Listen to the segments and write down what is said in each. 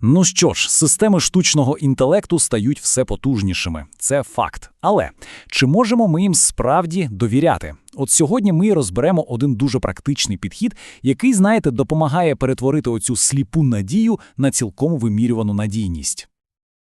Ну що ж, системи штучного інтелекту стають все потужнішими. Це факт. Але чи можемо ми їм справді довіряти? От сьогодні ми розберемо один дуже практичний підхід, який, знаєте, допомагає перетворити оцю сліпу надію на цілком вимірювану надійність.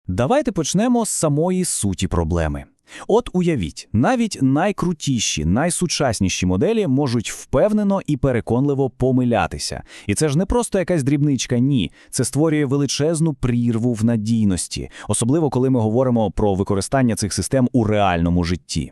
Давайте почнемо з самої суті проблеми. От уявіть, навіть найкрутіші, найсучасніші моделі можуть впевнено і переконливо помилятися. І це ж не просто якась дрібничка, ні. Це створює величезну прірву в надійності, особливо коли ми говоримо про використання цих систем у реальному житті.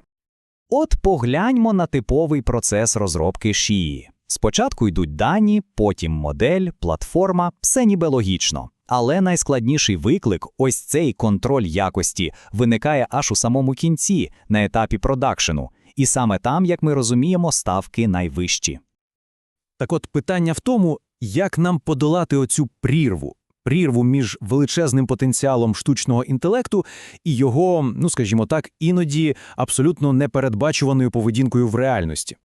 От погляньмо на типовий процес розробки шиї. Спочатку йдуть дані, потім модель, платформа, все ніби логічно. Але найскладніший виклик, ось цей контроль якості, виникає аж у самому кінці, на етапі продакшену. І саме там, як ми розуміємо, ставки найвищі. Так от питання в тому, як нам подолати оцю прірву. Прірву між величезним потенціалом штучного інтелекту і його, ну скажімо так, іноді абсолютно непередбачуваною поведінкою в реальності.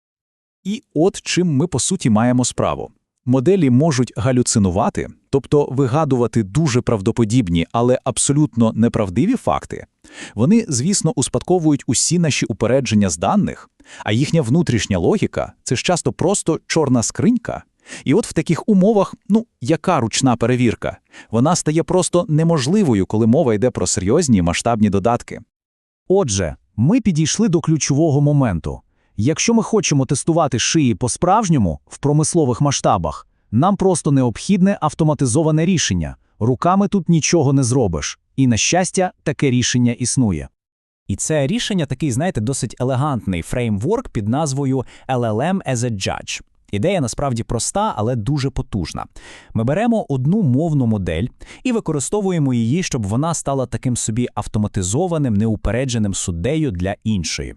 І от чим ми по суті маємо справу. Моделі можуть галюцинувати, тобто вигадувати дуже правдоподібні, але абсолютно неправдиві факти. Вони, звісно, успадковують усі наші упередження з даних, а їхня внутрішня логіка це ж часто просто чорна скринька. І от в таких умовах, ну, яка ручна перевірка? Вона стає просто неможливою, коли мова йде про серйозні масштабні додатки. Отже, ми підійшли до ключового моменту. Якщо ми хочемо тестувати шиї по-справжньому в промислових масштабах, нам просто необхідне автоматизоване рішення. Руками тут нічого не зробиш. І, на щастя, таке рішення існує. І це рішення такий, знаєте, досить елегантний фреймворк під назвою LLM as a Judge. Ідея насправді проста, але дуже потужна. Ми беремо одну мовну модель і використовуємо її, щоб вона стала таким собі автоматизованим, неупередженим суддею для іншої.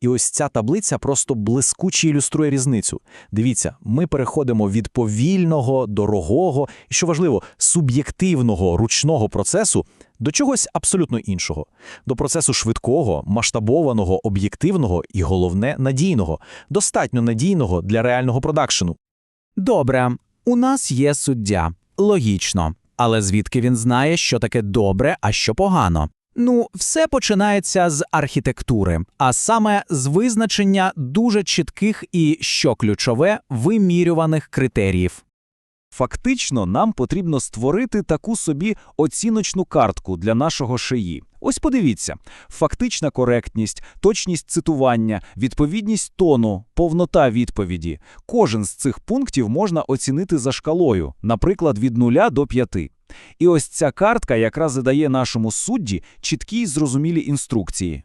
І ось ця таблиця просто блискуче ілюструє різницю. Дивіться, ми переходимо від повільного, дорогого і, що важливо, суб'єктивного ручного процесу до чогось абсолютно іншого, до процесу швидкого, масштабованого, об'єктивного і, головне, надійного, достатньо надійного для реального продакшену. Добре, у нас є суддя. Логічно. Але звідки він знає, що таке добре, а що погано? Ну, все починається з архітектури, а саме з визначення дуже чітких і, що ключове, вимірюваних критеріїв. Фактично, нам потрібно створити таку собі оціночну картку для нашого шиї. Ось подивіться: фактична коректність, точність цитування, відповідність тону, повнота відповіді. Кожен з цих пунктів можна оцінити за шкалою, наприклад, від 0 до 5. І ось ця картка якраз задає нашому судді чіткі й зрозумілі інструкції.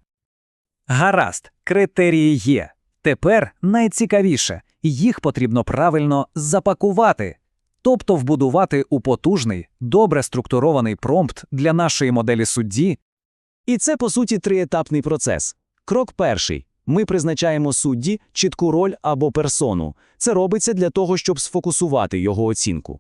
Гаразд, критерії є. Тепер найцікавіше їх потрібно правильно запакувати, тобто вбудувати у потужний, добре структурований промпт для нашої моделі судді. І це, по суті, триетапний процес. Крок перший. Ми призначаємо судді чітку роль або персону. Це робиться для того, щоб сфокусувати його оцінку.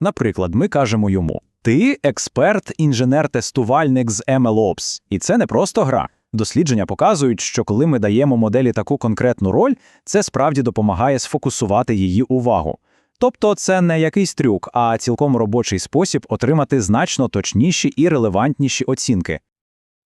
Наприклад, ми кажемо йому: Ти експерт, інженер-тестувальник з MLOps. І це не просто гра. Дослідження показують, що коли ми даємо моделі таку конкретну роль, це справді допомагає сфокусувати її увагу. Тобто це не якийсь трюк, а цілком робочий спосіб отримати значно точніші і релевантніші оцінки.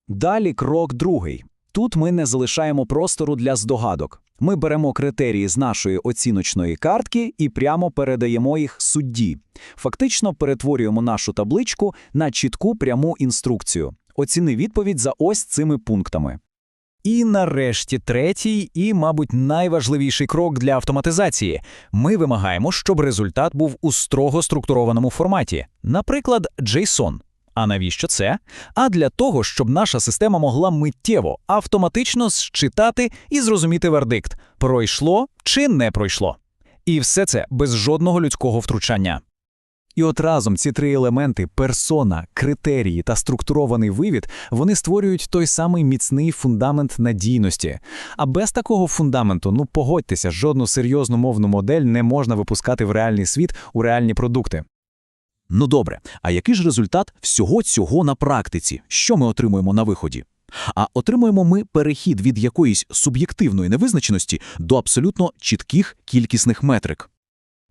Далі крок другий. Тут ми не залишаємо простору для здогадок. Ми беремо критерії з нашої оціночної картки і прямо передаємо їх судді. Фактично перетворюємо нашу табличку на чітку пряму інструкцію. Оціни відповідь за ось цими пунктами. І нарешті третій і, мабуть, найважливіший крок для автоматизації. Ми вимагаємо, щоб результат був у строго структурованому форматі, наприклад, JSON. А навіщо це? А для того, щоб наша система могла миттєво, автоматично считати і зрозуміти вердикт, пройшло чи не пройшло. І все це без жодного людського втручання. І от разом ці три елементи персона, критерії та структурований вивід вони створюють той самий міцний фундамент надійності. А без такого фундаменту, ну погодьтеся, жодну серйозну мовну модель не можна випускати в реальний світ у реальні продукти. Ну добре, а який ж результат всього цього на практиці? Що ми отримуємо на виході? А отримуємо ми перехід від якоїсь суб'єктивної невизначеності до абсолютно чітких кількісних метрик.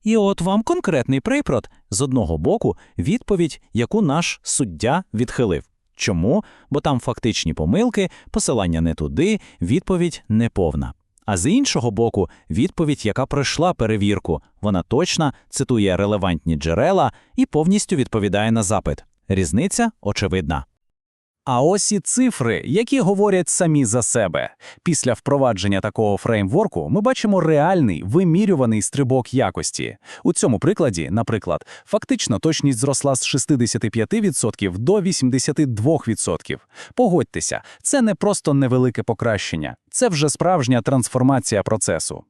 І от вам конкретний приклад. З одного боку, відповідь, яку наш суддя відхилив. Чому? Бо там фактичні помилки, посилання не туди, відповідь неповна. А з іншого боку, відповідь, яка пройшла перевірку, вона точна, цитує релевантні джерела і повністю відповідає на запит. Різниця очевидна. А ось і цифри, які говорять самі за себе. Після впровадження такого фреймворку ми бачимо реальний вимірюваний стрибок якості. У цьому прикладі, наприклад, фактично точність зросла з 65% до 82%. Погодьтеся, це не просто невелике покращення, це вже справжня трансформація процесу.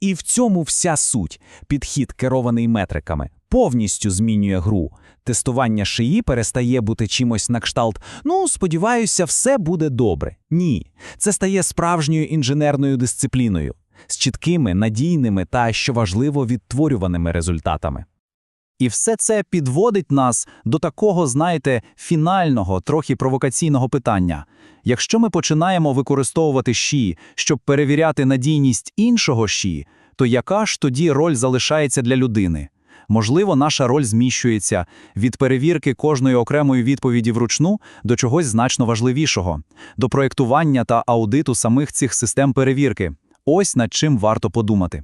І в цьому вся суть. Підхід, керований метриками, повністю змінює гру. Тестування шиї перестає бути чимось на кшталт «ну, сподіваюся, все буде добре». Ні. Це стає справжньою інженерною дисципліною, з чіткими, надійними та, що важливо, відтворюваними результатами. І все це підводить нас до такого, знаєте, фінального, трохи провокаційного питання. Якщо ми починаємо використовувати ШІ, щоб перевіряти надійність іншого ШІ, то яка ж тоді роль залишається для людини? Можливо, наша роль зміщується від перевірки кожної окремої відповіді вручну до чогось значно важливішого, до проєктування та аудиту самих цих систем перевірки. Ось над чим варто подумати.